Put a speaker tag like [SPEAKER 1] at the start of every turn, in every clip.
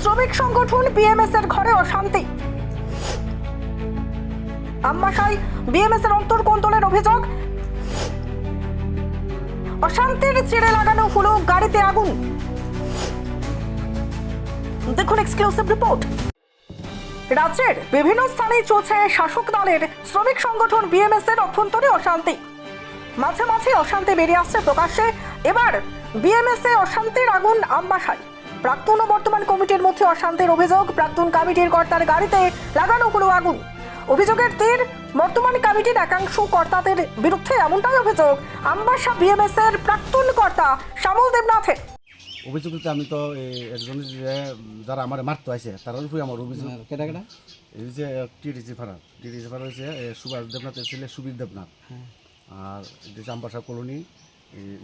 [SPEAKER 1] শ্রমিক সংগঠন বিএমএস এর ঘরে অশান্তি আম্মাশাই বিএমএস এর অন্তর্কন্তলের অভিযোগ, অশান্তির চিড়ে লাগানো হলো গাড়িতে আগুন। দেখুন এক্সক্লুসিভ রিপোর্ট রাজ্যের বিভিন্ন স্থানে চলছে শাসক দলের শ্রমিক সংগঠন বিএমএস এর অভ্যন্তরে অশান্তি। মাঝে মাঝে অশান্তি বেরিয়ে আসছে প্রকাশ্যে। এবার বিএমএস এ অশান্তির আগুন আমবাসায় প্রাক্তন ও বর্তমান কমিটির মধ্যে অশান্তির অভিযোগ প্রাক্তন কমিটির কর্তার গাড়িতে লাগানো হলো আগুন। অভিযোগের তীর বর্তমান কমিটির একাংশ কর্তাদের বিরুদ্ধে এমনটাই অভিযোগ আমবাসা বিএমএস এর প্রাক্তন কর্তা শ্যামল দেবনাথের।
[SPEAKER 2] অভিযোগ আমি তো এই একজন যে যারা আমার মারতে আছে তার উপরে আমার অভিযোগ।
[SPEAKER 3] কেটা কেটা
[SPEAKER 2] এই যে টিডিসি ফারা টিডিসি ফারা হয়েছে সুভাষ দেবনাথের ছেলে সুবীর দেবনাথ। আর এটা হচ্ছে আমবাসা কলোনি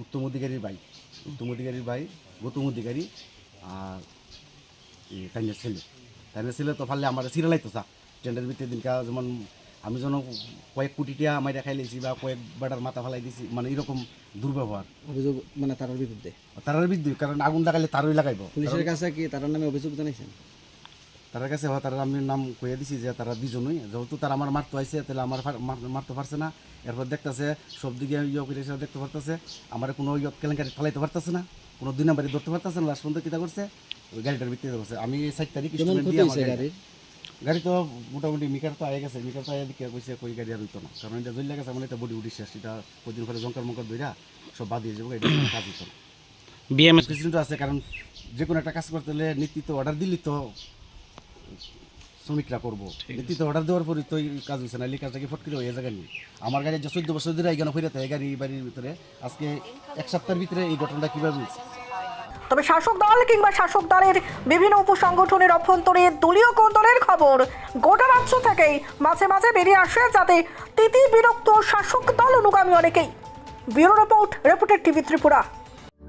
[SPEAKER 2] উত্তম অধিকারীর ভাই। উত্তম অধিকারীর ভাই গৌতম অধিকারী। আর এই তাইনের ছেলে তাইনের ছেলে তো ফালে আমার সিরিয়ালাইতো চা টেন্ডার ভিতরে দিনকা যেমন আমি যেন কয়েক কোটি টিয়া মাইরা খাই লেছি বা কয়েক বেটার মাথা ফালাই দিছি মানে এরকম দুর্ব্যবহার
[SPEAKER 3] অভিযোগ মানে তারার বিরুদ্ধে
[SPEAKER 2] তারার বিরুদ্ধে কারণ আগুন লাগাইলে তারই লাগাইব।
[SPEAKER 3] পুলিশের কাছে কি তারার নামে অভিযোগ জানাইছেন
[SPEAKER 2] তার কাছে হয় তারা আমি নাম কয়ে দিছি যে তারা দুজনই যেহেতু তারা আমার মারতে আইছে তাহলে আমার মারতে পারছে না। এরপর দেখতেছে সব দিকে ইয়ে করে এসে দেখতে পারতেছে আমার কোনো ইয়ে কেলেঙ্কারি ফেলাইতে পারতেছে না কোনো দুই নাম্বারে ধরতে পারতেছে না লাস্ট পর্যন্ত কিতা করছে? ওই গাড়িটার ভিত্তিতে করছে আমি সাইড তারিখ আমার গাড়ি তো মোটামুটি মিকার তো আয়ে গেছে মিকার তো আয়ে দিকে কইছে কই গাড়ি আর হইতো না। কারণ এটা জ্বলে গেছে মানে এটা বডি উঠি শেষ। এটা কদিন পরে জঙ্কার মঙ্কর ধইরা সব বাদ দিয়ে যাব এটা কাজ হইতো না।
[SPEAKER 4] বিএমএস
[SPEAKER 2] প্রেসিডেন্ট আছে কারণ যে কোনো একটা কাজ করতে হলে নীতিতে অর্ডার দিলি তো শ্রমিকরা করব। নীতিতে অর্ডার দেওয়ার পরই তো এই কাজ হয়েছে না এই কাজটা কি ফট হয়ে যাবে নি আমার গাড়ি যে চোদ্দ বছর ধরে এখানে ফিরে এই গাড়ি বাড়ির ভিতরে আজকে এক সপ্তাহের ভিতরে এই ঘটনাটা কীভাবে হয়েছে
[SPEAKER 1] তবে শাসক দল কিংবা শাসক দলের বিভিন্ন উপসংগঠনের অভ্যন্তরে দলীয় কোন্দলের খবর গোটা রাজ্য থেকেই মাঝে মাঝে বেরিয়ে আসে যাতে তিতি বিরক্ত শাসক দল অনুগামী অনেকেই। Bureau report reported TV Tripura.